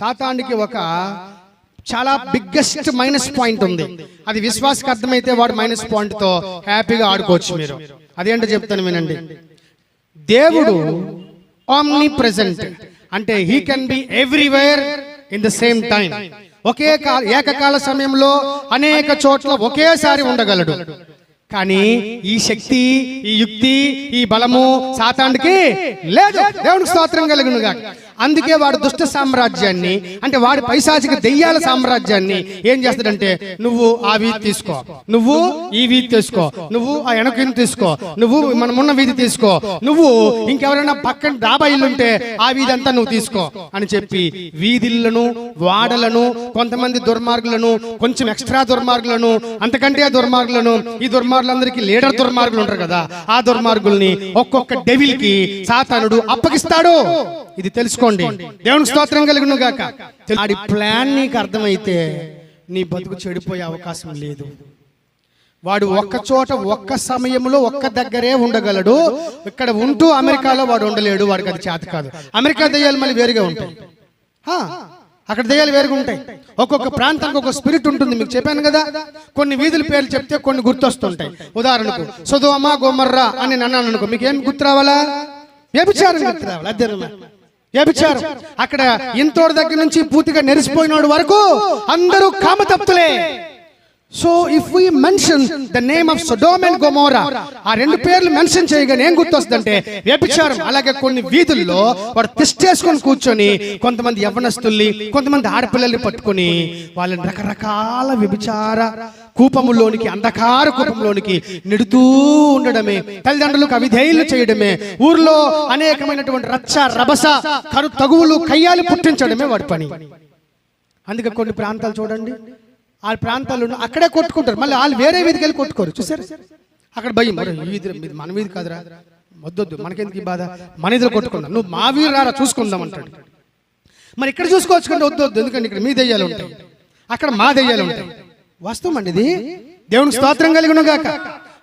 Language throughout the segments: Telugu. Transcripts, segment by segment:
సాతానికి ఒక చాలా బిగ్గెస్ట్ మైనస్ పాయింట్ ఉంది. అది విశ్వాసకి అర్థమైతే వాడు మైనస్ పాయింట్తో హ్యాపీగా ఆడుకోవచ్చు మీరు. అదేంటో చెప్తాను వినండి. దేవుడు ఆమ్ని ప్రెసెంట్ అంటే he can be everywhere in the same time ఒకే కాల ఏకకాల సమయంలో అనేక చోట్ల ఒకేసారి ఉండగలడు. కానీ ఈ శక్తి ఈ యుక్తి ఈ బలము సాతానికి లేదు. దేవునికి స్తోత్రం కలుగునుగా అందుకే వాడు దుష్ట సామ్రాజ్యాన్ని అంటే వాడి పైశాచిక దెయ్యాల సామ్రాజ్యాన్ని ఏం చేస్తాడంటే నువ్వు ఆ వీధి తీసుకో. నువ్వు ఈ వీధి తీసుకో. నువ్వు ఆ వెనక తీసుకో. నువ్వు మనమున్న వీధి తీసుకో. నువ్వు ఇంకెవరైనా పక్కన డాబా ఇల్లు ఉంటే ఆ వీధి అంతా నువ్వు తీసుకో అని చెప్పి వీధిలను వాడలను కొంతమంది దుర్మార్గులను కొంచెం ఎక్స్ట్రా దుర్మార్గులను అంతకంటే దుర్మార్గులను ఈ దుర్మార్గులందరికీ లీడర్ దుర్మార్గులు ఉంటారు కదా ఆ దుర్మార్గుల్ని ఒక్కొక్క డెవిల్కి సాతానుడు అప్పగిస్తాడు. ఇది తెలుసుకోండి. దేవునికి స్తోత్రం కలుగును గాక. ఆడి ప్లాన్ నీకు అర్థమైతే నీ బతుకు చెడిపోయే అవకాశం లేదు. వాడు ఒక్క చోట ఒక్క సమయంలో ఒక్క దగ్గరే ఉండగలడు. ఇక్కడ ఉంటూ అమెరికాలో వాడు ఉండలేడు వాడికి అది చేత కాదు. అమెరికా దయ్యాలు మళ్ళీ వేరుగా ఉంటాయి. అక్కడ దయ్యాలు వేరుగా ఉంటాయి. ఒక్కొక్క ప్రాంతానికి ఒక స్పిరిట్ ఉంటుంది. మీకు చెప్పాను కదా? కొన్ని వీధుల పేర్లు చెప్తే కొన్ని గుర్తొస్తుంటాయి. ఉదాహరణకు సుధోమ గోమర్రా అని నేను అన్నాను అనుకో మీకు ఏం గుర్తు రావాలా? వ్యభిచారం గుర్తు రావాలి? అదే వ్యభిచారం. అక్కడ ఇంతోడి దగ్గర నుంచి పూర్తిగా నెరిసిపోయినోడు వరకు అందరూ కామతప్తులే. So if we mention the name of Sodom and Gomorrah ఆ రెండు పేర్లు మెన్షన్ చేయగానే ఏం గుర్తొస్తుందంటే వ్యభిచారం అలాగే కొన్ని వీధుల్లో వాడు తిష్టేసుకొని కూర్చొని కొంతమంది యవ్వనస్తుల్ని కొంతమంది ఆడపిల్లల్ని పట్టుకొని వాళ్ళని రకరకాల వ్యభిచార కూపములోనికి అంధకార కూపంలోనికి నెడుతూ ఉండడమే. తల్లిదండ్రులకు అవిధేయులు చేయడమే. ఊర్లో అనేకమైనటువంటి రచ్చ రభస కరు తగువులు కయ్యాలు పుట్టించడమే వాడి పని. అందుకే కొన్ని ప్రాంతాలు చూడండి. ఆ ప్రాంతాల్లో అక్కడే కొట్టుకుంటారు. మళ్ళీ వాళ్ళు వేరే వీధికి వెళ్ళి కొట్టుకోరు. చూసారు? అక్కడ భయం. మరి ఈ వీధి మన వీధి కాదురా. వద్దొద్దు. మనకెందుకు ఈ బాధ? మన ఇద్దరు కొట్టుకుందాం. నువ్వు మా వీరు రారా? చూసుకుందాం అంటాడు. మరి ఇక్కడ చూసుకోవచ్చు వద్దొద్దు వద్దు ఎందుకంటే ఇక్కడ మీ దెయ్యాలు ఉంటాయి. అక్కడ మా దెయ్యాలు ఉంటాయి. వాస్తవం అండి ఇది? దేవుని స్తోత్రం కలిగిన గాక.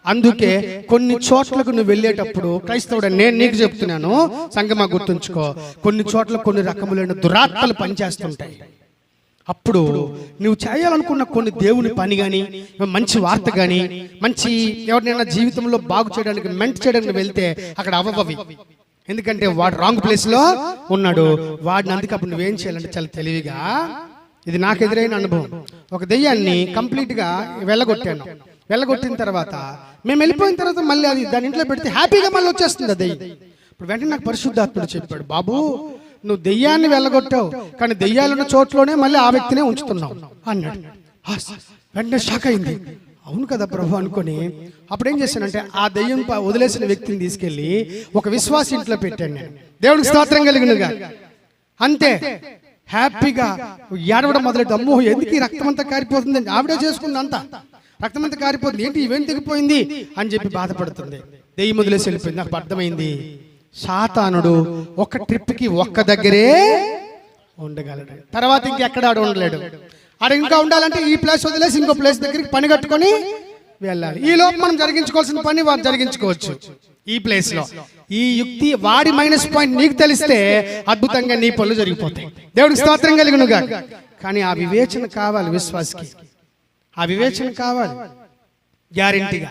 అందుకే కొన్ని చోట్లకు నువ్వు వెళ్ళేటప్పుడు క్రైస్తవుడు నేను నీకు చెప్తున్నాను సంగమా గుర్తుంచుకో. కొన్ని చోట్ల కొన్ని రకములైన దురాత్మలు పనిచేస్తుంటాయి. అప్పుడు నువ్వు చేయాలనుకున్న కొన్ని దేవుని పని కానీ మంచి వార్త కానీ మంచి ఎవరినైనా జీవితంలో బాగు చేయడానికి మెంట్ చేయడానికి వెళ్తే అక్కడ అవ్వవి. ఎందుకంటే వాడు రాంగ్ ప్లేస్లో ఉన్నాడు. వాడిని అందుకే అప్పుడు నువ్వేం చేయాలంటే చాలా తెలివిగా ఇది నాకు ఎదురైన అనుభవం. ఒక దెయ్యాన్ని కంప్లీట్గా వెళ్ళగొట్టాను. వెళ్ళగొట్టిన తర్వాత మేము వెళ్ళిపోయిన తర్వాత మళ్ళీ అది దాని ఇంట్లో పెడితే హ్యాపీగా మళ్ళీ వచ్చేస్తుంది ఆ దెయ్యం. ఇప్పుడు వెంటనే నాకు పరిశుద్ధాత్ముడు చెప్పాడు బాబు నువ్వు దెయ్యాన్ని వెళ్ళగొట్టావు కానీ దెయ్యాలున్న చోట్లోనే మళ్ళీ ఆ వ్యక్తినే ఉంచుతున్నావు అన్నాడు. వెంటనే షాక్ అయింది. అవును కదా ప్రభు అనుకొని అప్పుడు ఏం చేశానంటే ఆ దెయ్యం వదిలేసిన వ్యక్తిని తీసుకెళ్ళి ఒక విశ్వాస ఇంట్లో పెట్టాను నేను. దేవుడికి స్తోత్రం కలిగినగా అంతే. హ్యాపీగా ఏడవడం మొదలెట్టు. అమ్మో ఎందుకు ఈ రక్తం అంతా కారిపోతుంది? ఆవిడే చేసుకుంది అంతా. రక్తం అంతా కారిపోతుంది. ఏంటి ఇవేం తెగిపోయింది? అని చెప్పి బాధపడుతుంది. దెయ్యం వదిలేసి వెళ్ళిపోయింది. నాకు అర్థమైంది. సాతానుడు ఒక ట్రిప్కి ఒక్క దగ్గరే ఉండగలడు. తర్వాత ఇంకెక్కడ ఆడ ఉండలేడు. ఆడ ఇంకా ఉండాలంటే ఈ ప్లేస్ వదిలేసి ఇంకో ప్లేస్ దగ్గరికి పని కట్టుకొని వెళ్ళాలి. ఈ లోపు మనం జరిగించుకోవాల్సిన పని వారు జరిగించుకోవచ్చు. ఈ ప్లేస్లో. ఈ యుక్తి వాడి మైనస్ పాయింట్ నీకు తెలిస్తే అద్భుతంగా నీ పనులు జరిగిపోతాయి. దేవుడికి స్తోత్రం కలిగినగా కానీ ఆ వివేచన కావాలి విశ్వాసకి. ఆ వివేచన కావాలి. గ్యారెంటీగా.